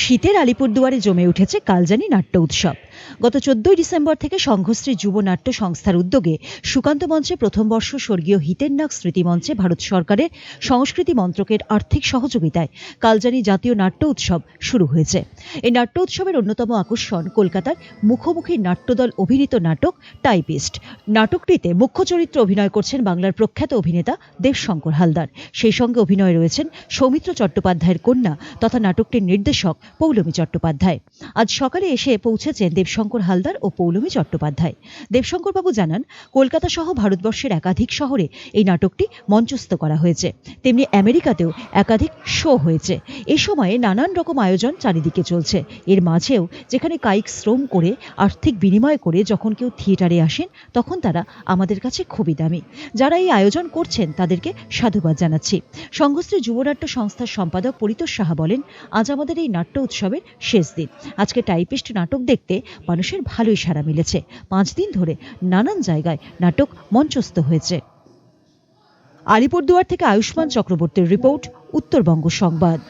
শীতের আলিপুরদুয়ারে জমে উঠেছে কালজানি নাট্য উৎসব। গত চোদ্দই ডিসেম্বর থেকে সংঘশ্রী যুব নাট্য সংস্থার উদ্যোগে সুকান্ত মঞ্চে প্রথম বর্ষ স্বর্গীয় হিতের নাগ স্মৃতি মঞ্চে ভারত সরকারের সংস্কৃতি মন্ত্রকের আর্থিক সহযোগিতায় কালজানি জাতীয় নাট্য উৎসব শুরু হয়েছে। এই নাট্য উৎসবের অন্যতম আকর্ষণ কলকাতার মুখোমুখি নাট্যদল অভিনীত নাটক টাইপিস্ট। নাটকটিতে মুখ্য চরিত্রে অভিনয় করছেন বাংলার প্রখ্যাত অভিনেতা দেবশঙ্কর হালদার। সেই সঙ্গে অভিনয়ে রয়েছেন সৌমিত্র চট্টোপাধ্যায়ের কন্যা তথা নাটকটির নির্দেশক পৌলমী চট্টোপাধ্যায়। আজ সকালে এসে পৌঁছেছেন দেবশঙ্কর হালদার ও পৌলমী চট্টোপাধ্যায়। দেবশঙ্করবাবু জানান, কলকাতা সহ ভারতবর্ষের একাধিক শহরে এই নাটকটি মঞ্চস্থ করা হয়েছে। তেমনি আমেরিকাতেও একাধিক শো হয়েছে। এ সময়ে নানান রকম আয়োজন চারিদিকে চলছে। এর মাঝেও যেখানে কায়িক শ্রম করে, আর্থিক বিনিময় করে যখন কেউ থিয়েটারে আসেন, তখন তারা আমাদের কাছে খুবই দামি। যারা এই আয়োজন করছেন, তাদেরকে সাধুবাদ জানাচ্ছি। সংঘশ্রী যুবনাট্য সংস্থার সম্পাদক পরিতোষ সাহা বলেন, আজ আমাদের এই নাট্য উৎসবের শেষ দিন। আজকে টাইপিস্ট নাটক দেখতে মানুষের ভালোই সাড়া মিলেছে। পাঁচ দিন ধরে নানান জায়গায় নাটক মঞ্চস্থ হয়েছে। আলিপুরদুয়ার থেকে আয়ুষ্মান চক্রবর্তীর রিপোর্ট, উত্তরবঙ্গ সংবাদ।